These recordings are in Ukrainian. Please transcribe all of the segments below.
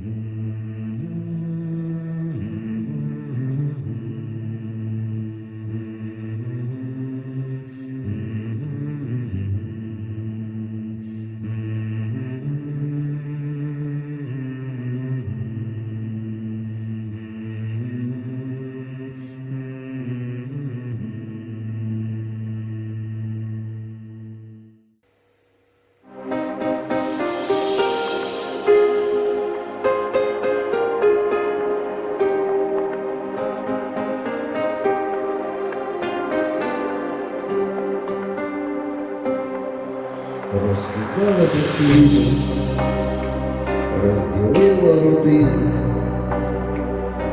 Mm. Розкидала по світу, розділила родини,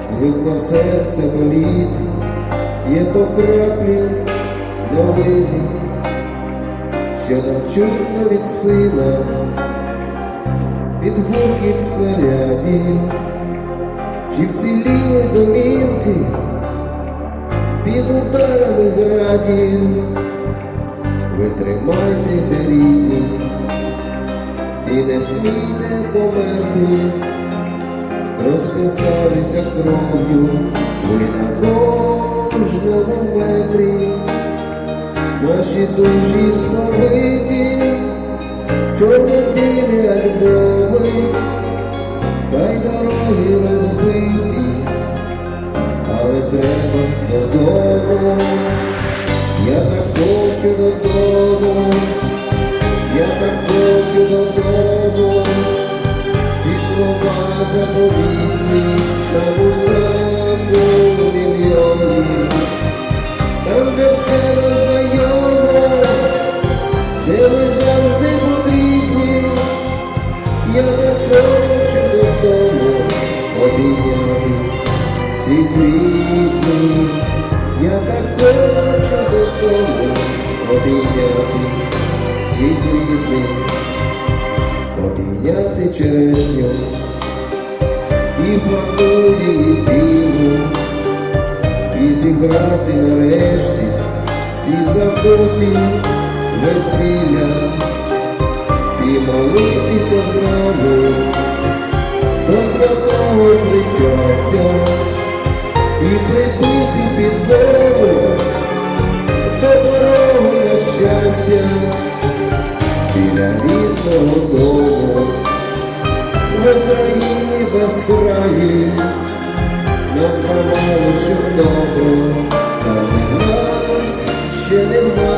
звикло серце боліти, є по краплі новини, що там чутно від сина, під гуркіт снарядів, чи вціліли домівки під ударами градів. Ви тримайтеся і не смійте померти, розписалися кров'ю, ви на кожному метрі, наші душі сповиті, чорно-білі альбоми, хай дороги розбиті, але треба додому. Я так хочу додому, слова та там і нарешті ці забуті весілля, і молитися знову до святого причастя. І прибити підлогу до порогу на щастя. Біля рідного дому в Україні безкраї нам зламали, що добро, там де нас ще немає,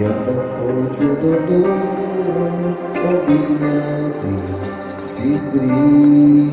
я так хочу додому обійняти всіх рідних.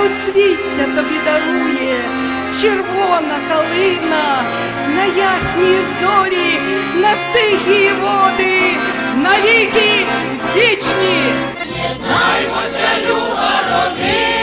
Суцвіття тобі дарує, червона калина, на ясній зорі, на тихі води, навіки вічні. Єднаймося, люба родина,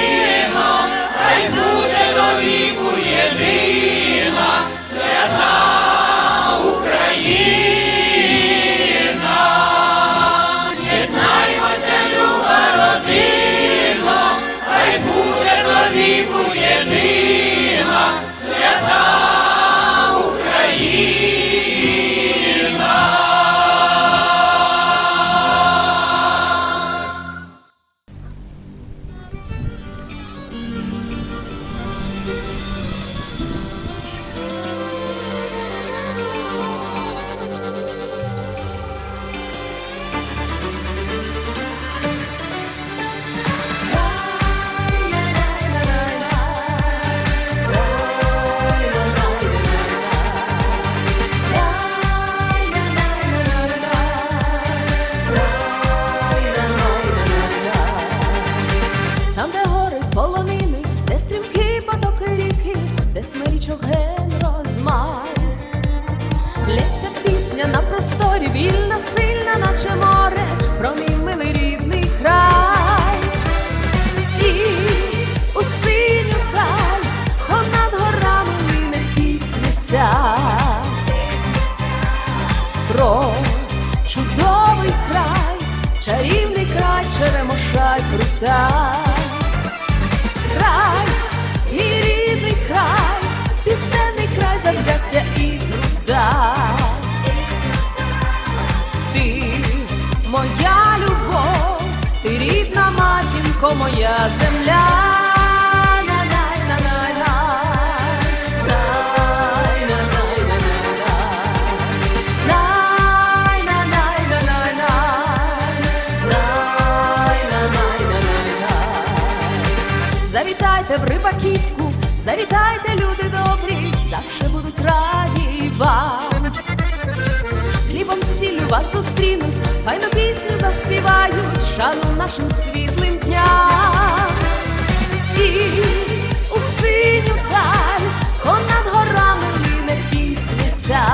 крута. Край, мій рідний край, пісенний край завзяття і труда. Ти моя любов, ти рідна матінко, моя земля. Вас зустрінуть, файну пісню заспівають, шану нашим світлим дням. І у синю даль, понад горами ліне пісня ця.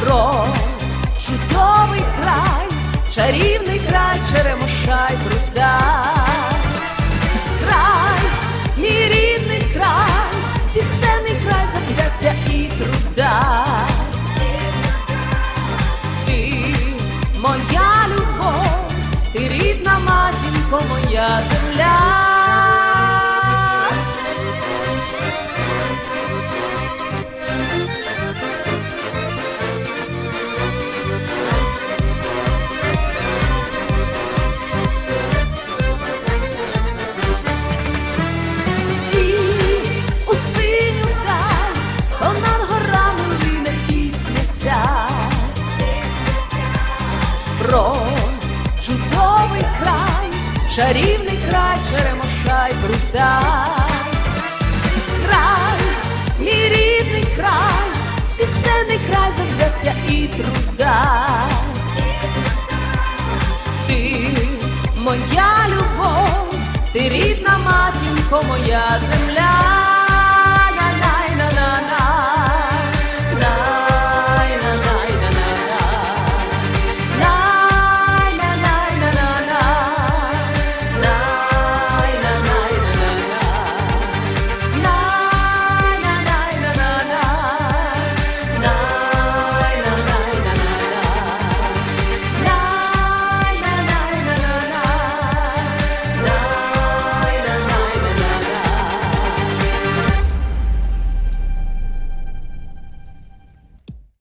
Про чудовий край, чарівний чарівний край, черемошай, бруда. Край, мій рідний край, пісенний край завзяття і труда. Ти моя любов, ти рідна матінко, моя земля.